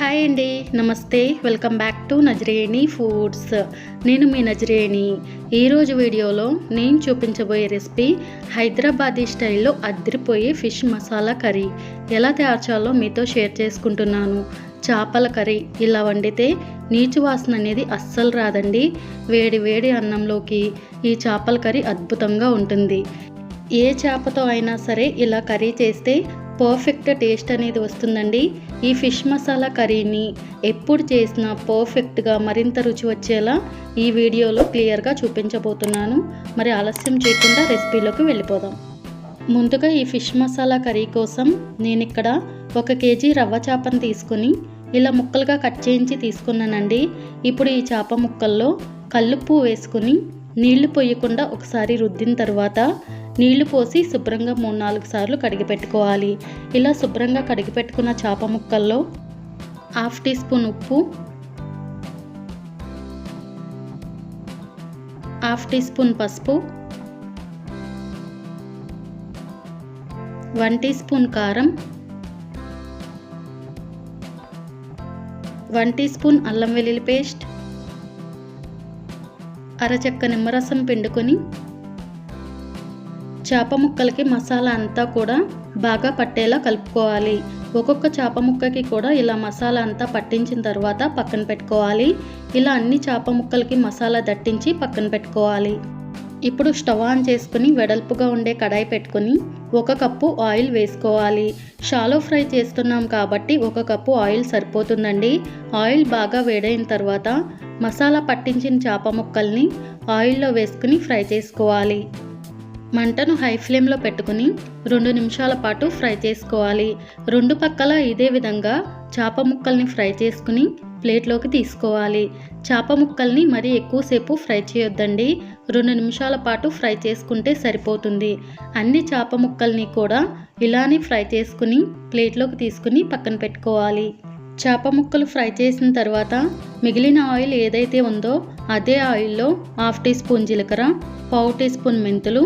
Hi అండి నమస్తే. Welcome back to Nazareni foods. నేను మీ నజరేణి. ఈరోజు వీడియోలో నేను చూపించబోయే రెసిపీ హైదరాబాదీ స్టైల్లో అద్దరిపోయే ఫిష్ మసాలా కర్రీ. ఎలా తయారు చేయాలో మీతో షేర్ చేసుకుంటున్నాను. చేపల కర్రీ ఇలా వండితే నీచు వాసన అనేది అస్సలు రాదండి. వేడి వేడి అన్నంలోకి ఈ చేపల కర్రీ అద్భుతంగా ఉంటుంది. ఏ చేపతో అయినా సరే ఇలా కర్రీ చేస్తే పర్ఫెక్ట్ టేస్ట్ అనేది వస్తుందండి. ఈ ఫిష్ మసాలా కర్రీని ఎప్పుడు చేసినా పర్ఫెక్ట్గా మరింత రుచి వచ్చేలా ఈ వీడియోలో క్లియర్గా చూపించబోతున్నాను. మరి ఆలస్యం చేయకుండా రెసిపీలోకి వెళ్ళిపోదాం. ముందుగా ఈ ఫిష్ మసాలా కర్రీ కోసం నేను ఇక్కడ ఒక కేజీ రవ్వ చేపను తీసుకుని ఇలా ముక్కలుగా కట్ చేయించి తీసుకున్నానండి. ఇప్పుడు ఈ చేప ముక్కల్లో కల్లుప్పు వేసుకుని నీళ్ళు పోయకుండా ఒకసారి రుద్దిన తర్వాత నీళ్ళు పోసి శుభ్రంగా మూడు నాలుగు సార్లు కడిగి పెట్టుకోవాలి. ఇలా శుభ్రంగా కడిగి పెట్టుకున్న చేప ముక్కల్లో హాఫ్ టీ స్పూన్ ఉప్పు హాఫ్ టీ స్పూన్ పసుపు వన్ టీ స్పూన్ కారం వన్ టీ స్పూన్ అల్లం వెల్లుల్లి పేస్ట్ అరచెక్క నిమ్మరసం పిండుకొని చేప ముక్కలకి మసాలా అంతా కూడా బాగా పట్టేలా కలుపుకోవాలి. ఒక్కొక్క చేప ముక్కకి కూడా ఇలా మసాలా అంతా పట్టించిన తర్వాత పక్కన పెట్టుకోవాలి. ఇలా అన్ని చేప ముక్కలకి మసాలా దట్టించి పక్కన పెట్టుకోవాలి. ఇప్పుడు స్టవ్ ఆన్ చేసుకుని వెడల్పుగా ఉండే కడాయి పెట్టుకుని ఒక కప్పు ఆయిల్ వేసుకోవాలి. షాలో ఫ్రై చేస్తున్నాం కాబట్టి ఒక కప్పు ఆయిల్ సరిపోతుందండి. ఆయిల్ బాగా వేడైన తర్వాత మసాలా పట్టించిన చేప ముక్కల్ని ఆయిల్లో వేసుకుని ఫ్రై చేసుకోవాలి. మంటను హై ఫ్లేమ్లో పెట్టుకుని రెండు నిమిషాల పాటు ఫ్రై చేసుకోవాలి. రెండు పక్కల ఇదే విధంగా చేప ముక్కల్ని ఫ్రై చేసుకుని ప్లేట్లోకి తీసుకోవాలి. చేప ముక్కల్ని మరీ ఎక్కువసేపు ఫ్రై చేయొద్దండి. రెండు నిమిషాల పాటు ఫ్రై చేసుకుంటే సరిపోతుంది. అన్ని చేప ముక్కల్ని కూడా ఇలానే ఫ్రై చేసుకుని ప్లేట్లోకి తీసుకుని పక్కన పెట్టుకోవాలి. చేప ముక్కలు ఫ్రై చేసిన తర్వాత మిగిలిన ఆయిల్ ఏదైతే ఉందో అదే ఆయిల్లో హాఫ్ టీ స్పూన్ జీలకర్ర పావు టీ స్పూన్ మెంతులు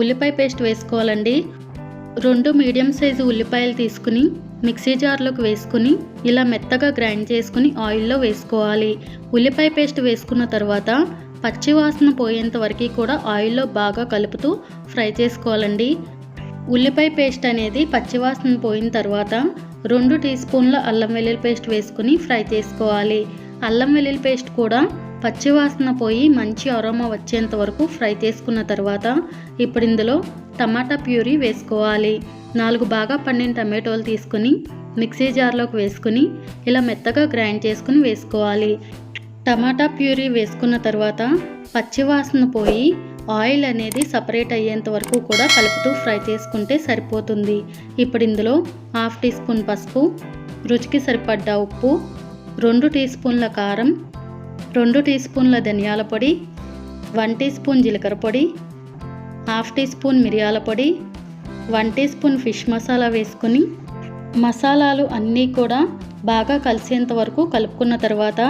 ఉల్లిపాయ పేస్ట్ వేసుకోవాలండి. రెండు మీడియం సైజు ఉల్లిపాయలు తీసుకుని మిక్సీ జార్లోకి వేసుకుని ఇలా మెత్తగా గ్రైండ్ చేసుకుని ఆయిల్లో వేసుకోవాలి. ఉల్లిపాయ పేస్ట్ వేసుకున్న తర్వాత పచ్చి వాసన పోయేంత వరకు కూడా ఆయిల్లో బాగా కలుపుతూ ఫ్రై చేసుకోవాలండి. ఉల్లిపాయ పేస్ట్ అనేది పచ్చివాసన పోయిన తర్వాత రెండు టీ స్పూన్ల అల్లం వెల్లుల్లి పేస్ట్ వేసుకుని ఫ్రై చేసుకోవాలి. అల్లం వెల్లుల్లి పేస్ట్ కూడా పచ్చివాసన పోయి మంచి అరోమా వచ్చేంత వరకు ఫ్రై చేసుకున్న తర్వాత ఇప్పుడు ఇందులో టమాటా ప్యూరీ వేసుకోవాలి. నాలుగు బాగా పండిన టమాటోలు తీసుకుని మిక్సీ జార్లోకి వేసుకుని ఇలా మెత్తగా గ్రైండ్ చేసుకుని వేసుకోవాలి. టమాటా ప్యూరీ వేసుకున్న తర్వాత పచ్చివాసన పోయి ఆయిల్ అనేది సపరేట్ అయ్యేంత వరకు కూడా కలుపుతూ ఫ్రై చేసుకుంటే సరిపోతుంది. ఇప్పుడు ఇందులో హాఫ్ టీ స్పూన్ పసుపు రుచికి సరిపడ్డ ఉప్పు రెండు టీ స్పూన్ల కారం రెండు టీ స్పూన్ల ధనియాల పొడి వన్ టీ స్పూన్ జీలకర్ర పొడి హాఫ్ టీ స్పూన్ మిరియాల పొడి one teaspoon fish masala వేసుకుని మసాలాలు అన్నీ కూడా బాగా కలిసేంత వరకు కలుపుకున్న తర్వాత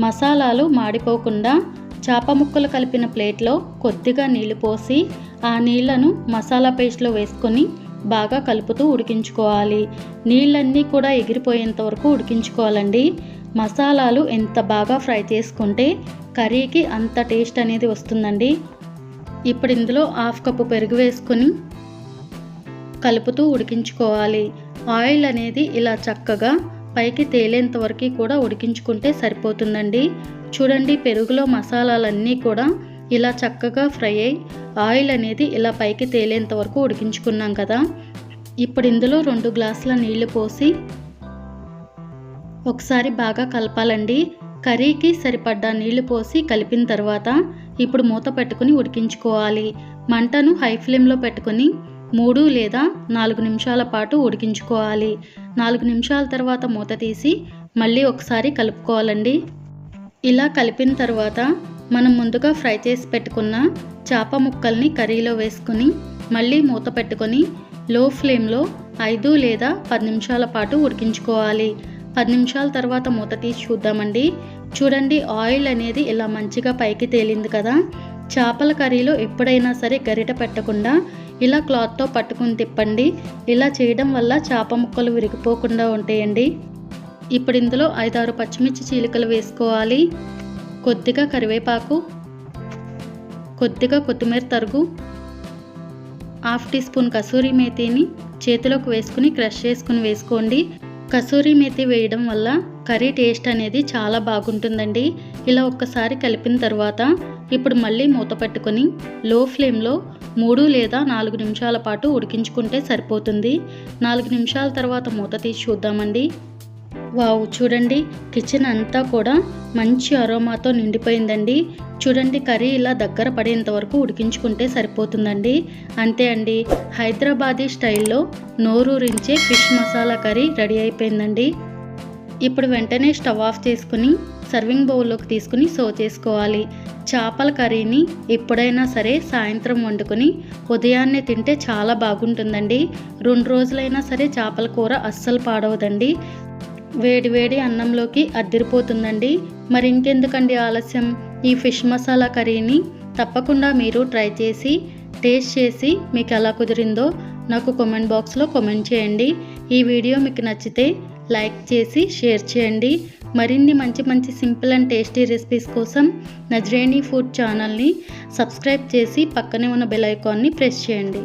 మసాలాలు మాడిపోకుండా చేప ముక్కలు కలిపిన ప్లేట్లో కొద్దిగా నీళ్ళు పోసి ఆ నీళ్ళను మసాలా పేస్ట్లో వేసుకొని బాగా కలుపుతూ ఉడికించుకోవాలి. నీళ్ళన్నీ కూడా ఎగిరిపోయేంత వరకు ఉడికించుకోవాలండి. మసాలాలు ఎంత బాగా ఫ్రై చేసుకుంటే కర్రీకి అంత టేస్ట్ అనేది వస్తుందండి. ఇప్పుడు ఇందులో హాఫ్ కప్పు పెరుగు వేసుకొని కలుపుతూ ఉడికించుకోవాలి. ఆయిల్ అనేది ఇలా చక్కగా పైకి తేలేంత వరకు కూడా ఉడికించుకుంటే సరిపోతుందండి. చూడండి పెరుగులో మసాలాలన్నీ కూడా ఇలా చక్కగా ఫ్రై అయ్యి ఆయిల్ అనేది ఇలా పైకి తేలేంత వరకు ఉడికించుకున్నాం కదా. ఇప్పుడు ఇందులో రెండు గ్లాసుల నీళ్ళు పోసి ఒకసారి బాగా కలపాలండి. కర్రీకి సరిపడ్డ నీళ్ళు పోసి కలిపిన తర్వాత ఇప్పుడు మూత పెట్టుకుని ఉడికించుకోవాలి. మంటను హై ఫ్లేమ్లో పెట్టుకుని మూడు లేదా నాలుగు నిమిషాల పాటు ఉడికించుకోవాలి. నాలుగు నిమిషాల తర్వాత మూత తీసి మళ్ళీ ఒకసారి కలుపుకోవాలండి. ఇలా కలిపిన తర్వాత మనం ముందుగా ఫ్రై చేసి పెట్టుకున్న చేప ముక్కల్ని కర్రీలో వేసుకుని మళ్ళీ మూత పెట్టుకొని లో ఫ్లేమ్లో ఐదు లేదా పది నిమిషాల పాటు ఉడికించుకోవాలి. పది నిమిషాల తర్వాత మూత తీసి చూద్దామండి. చూడండి ఆయిల్ అనేది ఇలా మంచిగా పైకి తేలింది కదా. చేపల కర్రీలో ఎప్పుడైనా సరే గరిట పెట్టకుండా ఇలా క్లాత్తో పట్టుకుని తిప్పండి. ఇలా చేయడం వల్ల చేప ముక్కలు విరిగిపోకుండా ఉంటాయండి. ఇప్పుడు ఇందులో ఐదారు పచ్చిమిర్చి చీలికలు వేసుకోవాలి. కొద్దిగా కరివేపాకు కొద్దిగా కొత్తిమీర తరుగు హాఫ్ టీ స్పూన్ కసూరి మేతిని చేతిలోకి వేసుకుని క్రష్ చేసుకుని వేసుకోండి. కసూరి మెతి వేయడం వల్ల కర్రీ టేస్ట్ అనేది చాలా బాగుంటుందండి. ఇలా ఒక్కసారి కలిపిన తర్వాత ఇప్పుడు మళ్ళీ మూత పెట్టుకొని లో ఫ్లేమ్లో మూడు లేదా నాలుగు నిమిషాల పాటు ఉడికించుకుంటే సరిపోతుంది. నాలుగు నిమిషాల తర్వాత మూత తీసి చూద్దామండి. వావ్ చూడండి కిచెన్ అంతా కూడా మంచి అరోమాతో నిండిపోయిందండి. చూడండి కర్రీ ఇలా దగ్గర పడేంత వరకు ఉడికించుకుంటే సరిపోతుందండి. అంతే అండి హైదరాబాదీ స్టైల్లో నోరూరించే ఫిష్ మసాలా కర్రీ రెడీ అయిపోయిందండి. ఇప్పుడు వెంటనే స్టవ్ ఆఫ్ చేసుకుని సర్వింగ్ బౌల్లోకి తీసుకుని సర్వ్ చేసుకోవాలి. చేపల కర్రీని ఎప్పుడైనా సరే సాయంత్రం వండుకొని ఉదయాన్నే తింటే చాలా బాగుంటుందండి. రెండు రోజులైనా సరే చేపల కూర అస్సలు పాడవదండి. వేడి వేడి అన్నంలోకి అద్దిరిపోతుందండి. మరి ఇంకెందుకండి ఆలస్యం? ఈ ఫిష్ మసాలా కర్రీని తప్పకుండా మీరు ట్రై చేసి టేస్ట్ చేసి మీకు ఎలా కుదిరిందో నాకు కామెంట్ బాక్స్లో కామెంట్ చేయండి. ఈ వీడియో మీకు నచ్చితే లైక్ చేసి షేర్ చేయండి. మరిన్ని మంచి మంచి సింపుల్ అండ్ టేస్టీ రెసిపీస్ కోసం నజ్రేణి ఫుడ్ ఛానల్ని సబ్స్క్రైబ్ చేసి పక్కనే ఉన్న బెల్ ఐకాన్ని ప్రెస్ చేయండి.